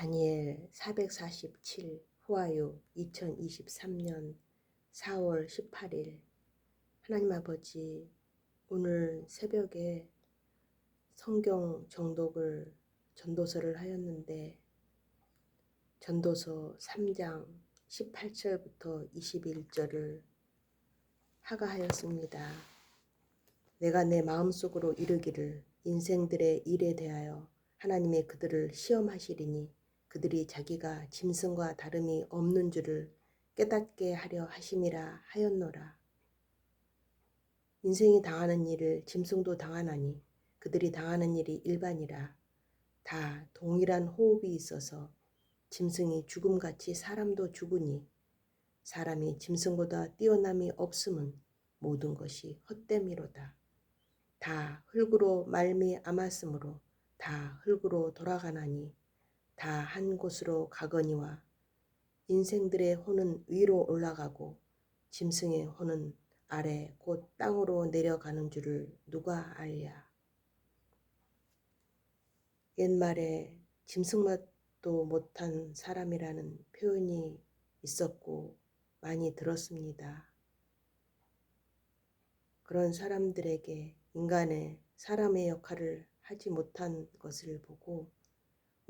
다니엘 447 후아유 2023년 4월 18일 하나님 아버지 오늘 새벽에 성경 정독을 전도서를 하였는데 전도서 3장 18절부터 21절을 하가하였습니다. 내가 내 마음속으로 이르기를 인생들의 일에 대하여 하나님의 그들을 시험하시리니 그들이 자기가 짐승과 다름이 없는 줄을 깨닫게 하려 하심이라 하였노라. 인생이 당하는 일을 짐승도 당하나니 그들이 당하는 일이 일반이라 다 동일한 호흡이 있어서 짐승이 죽음같이 사람도 죽으니 사람이 짐승보다 뛰어남이 없음은 모든 것이 헛됨이로다. 다 흙으로 말미 암았으므로 다 흙으로 돌아가나니 다 한 곳으로 가거니와 인생들의 혼은 위로 올라가고 짐승의 혼은 아래 곧 땅으로 내려가는 줄을 누가 알랴. 옛말에 짐승맛도 못한 사람이라는 표현이 있었고 많이 들었습니다. 그런 사람들에게 인간의 사람의 역할을 하지 못한 것을 보고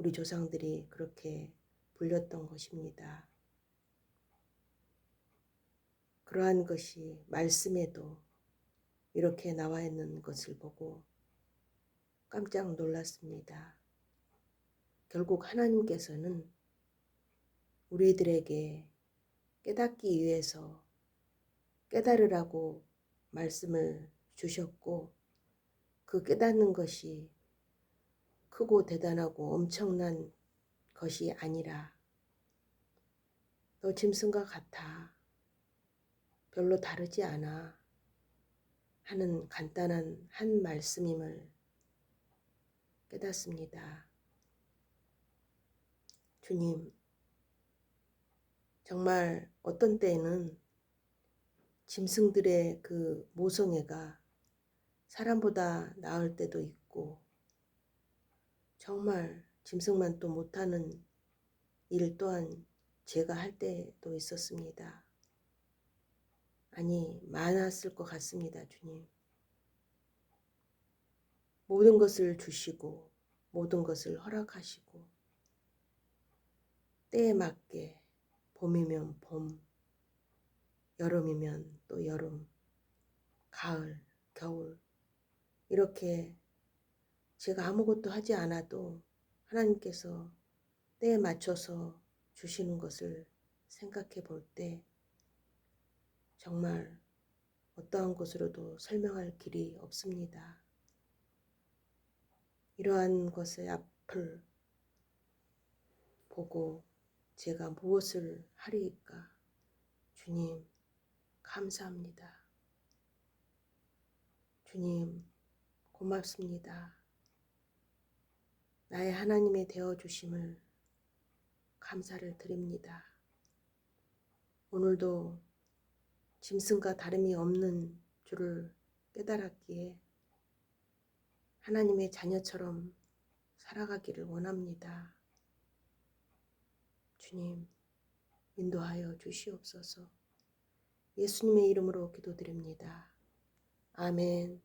우리 조상들이 그렇게 불렸던 것입니다. 그러한 것이 말씀에도 이렇게 나와 있는 것을 보고 깜짝 놀랐습니다. 결국 하나님께서는 우리들에게 깨닫기 위해서 깨달으라고 말씀을 주셨고 그 깨닫는 것이 크고 대단하고 엄청난 것이 아니라 너 짐승과 같아. 별로 다르지 않아. 하는 간단한 한 말씀임을 깨닫습니다. 주님, 정말 어떤 때에는 짐승들의 그 모성애가 사람보다 나을 때도 있고, 정말 짐승만 또 못하는 일 또한 제가 할 때도 있었습니다. 아니, 많았을 것 같습니다, 주님. 모든 것을 주시고, 모든 것을 허락하시고, 때에 맞게 봄이면 봄, 여름이면 또 여름, 가을, 겨울, 이렇게 제가 아무것도 하지 않아도 하나님께서 때에 맞춰서 주시는 것을 생각해 볼 때 정말 어떠한 것으로도 설명할 길이 없습니다. 이러한 것의 앞을 보고 제가 무엇을 하리이까? 주님, 감사합니다. 주님, 고맙습니다. 나의 하나님의 되어 주심을 감사를 드립니다. 오늘도 짐승과 다름이 없는 줄을 깨달았기에 하나님의 자녀처럼 살아가기를 원합니다. 주님, 인도하여 주시옵소서. 예수님의 이름으로 기도드립니다. 아멘.